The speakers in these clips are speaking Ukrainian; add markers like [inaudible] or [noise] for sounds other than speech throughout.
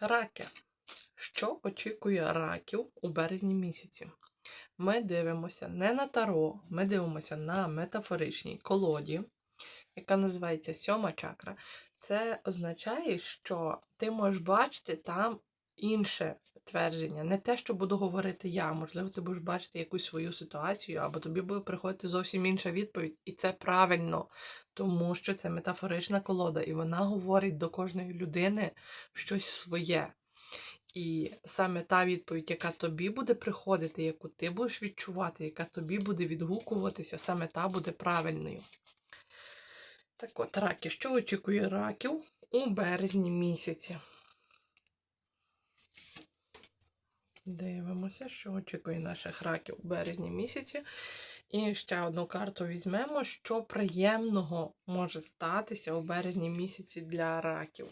Раки. Що очікує раків у березні місяці? Ми дивимося не на таро, ми дивимося на метафоричній колоді, яка називається сьома чакра. Це означає, що ти можеш бачити там інше твердження, не те, що буду говорити я. Можливо, ти будеш бачити якусь свою ситуацію, або тобі буде приходити зовсім інша відповідь. І це правильно, тому що це метафорична колода, і вона говорить до кожної людини щось своє. І саме та відповідь, яка тобі буде приходити, яку ти будеш відчувати, яка тобі буде відгукуватися, саме та буде правильною. Так от, раки, що очікує раків у березні місяці? Дивимося, що очікує наших раків у березні місяці. І ще одну карту візьмемо, що приємного може статися у березні місяці для раків.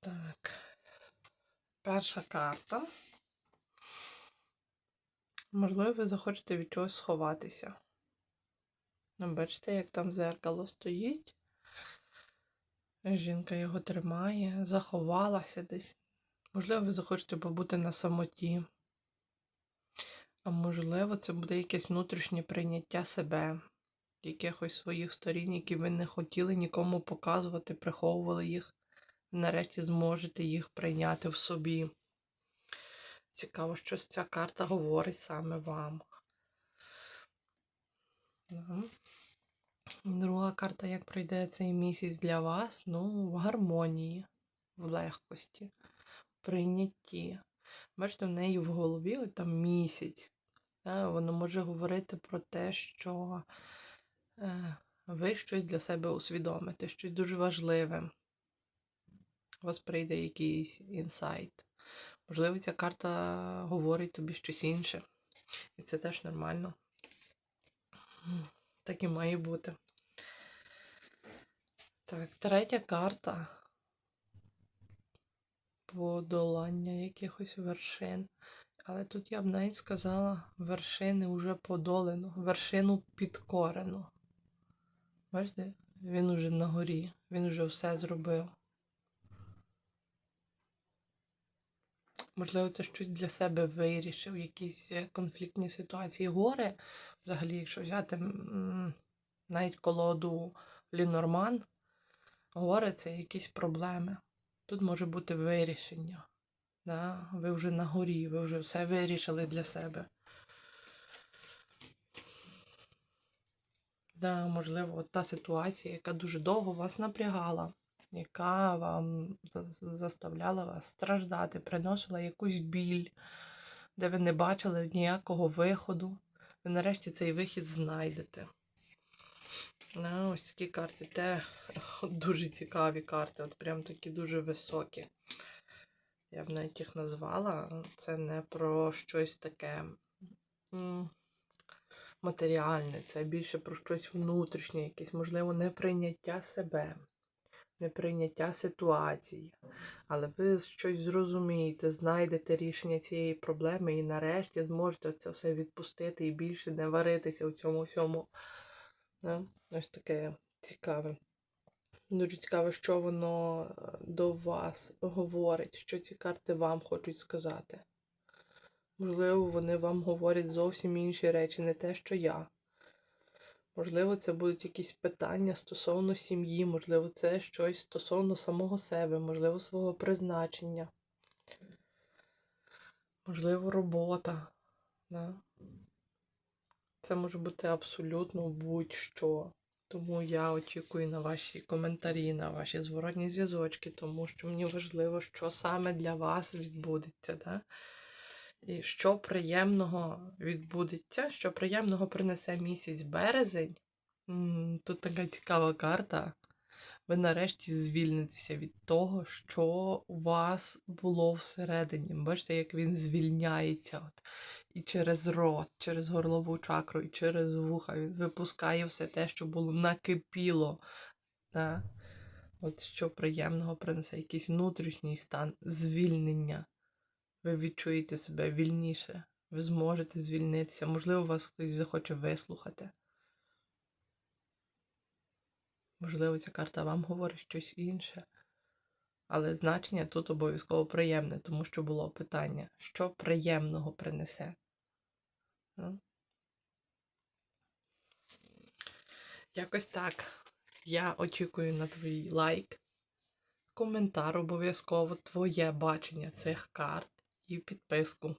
Так. Перша карта. Можливо, ви захочете від чогось сховатися. Бачите, як там зеркало стоїть. Жінка його тримає, заховалася десь. Можливо, ви захочете побути на самоті. А можливо, це буде якесь внутрішнє прийняття себе, якихось своїх сторін, які ви не хотіли нікому показувати, приховували їх. Нарешті зможете їх прийняти в собі. Цікаво, що ця карта говорить саме вам. Ага. Друга карта, як пройде цей місяць для вас, ну, в гармонії, в легкості, в прийнятті. Бачите, в неї в голові от там місяць. Да, Воно може говорити про те, що е, ви щось для себе усвідомите, щось дуже важливе. У вас прийде якийсь інсайт. Можливо, ця карта говорить тобі щось інше. І це теж нормально. Так і має бути. Так, третя карта. Подолання якихось вершин. Але тут я б навіть сказала, вершини вже подолено, вершину підкорено. Бачите, він уже на горі, він вже все зробив. Можливо, це щось для себе вирішив, якісь е, конфліктні ситуації. Горе, взагалі, якщо взяти навіть колоду Лінорман, горе це якісь проблеми. Тут може бути вирішення. Да? Ви вже на горі, ви вже все вирішили для себе. Да, можливо, та ситуація, яка дуже довго вас напрягала, яка вам заставляла вас страждати, приносила якусь біль, де ви не бачили ніякого виходу. Ви нарешті цей вихід знайдете. Ну, ось такі карти. Те [laughs] дуже цікаві карти, от прям такі дуже високі. Я б навіть їх назвала. Це не про щось таке матеріальне, це більше про щось внутрішнє, якесь, можливо, неприйняття себе, неприйняття ситуації. Але ви щось зрозумієте, знайдете рішення цієї проблеми і нарешті зможете це все відпустити і більше не варитися у цьому всьому. Да? Ось таке цікаве. Дуже цікаво, що воно е, до вас говорить, що ці карти вам хочуть сказати. Можливо, вони вам говорять зовсім інші речі, не те, що я. Можливо, це будуть якісь питання стосовно сім'ї, можливо, це щось стосовно самого себе, можливо, свого призначення. Можливо, робота. Да? Це може бути абсолютно будь-що. Тому я очікую на ваші коментарі, на ваші зворотні зв'язочки, тому що мені важливо, що саме для вас відбудеться. Да? І що приємного відбудеться, що приємного принесе місяць березень. Тут така цікава карта. Ви нарешті звільнитеся від того, що у вас було всередині. Бачите, як він звільняється. От. І через рот, через горлову чакру, і через вуха. Він випускає все те, що було накипіло. Да? От що приємного принесе якийсь внутрішній стан звільнення. Ви відчуєте себе вільніше, ви зможете звільнитися. Можливо, вас хтось захоче вислухати. Можливо, ця карта вам говорить щось інше. Але значення тут обов'язково приємне, тому що було питання, що приємного принесе. Ну. Якось так. Я очікую на твій лайк, коментар обов'язково, твоє бачення цих карт і підписку.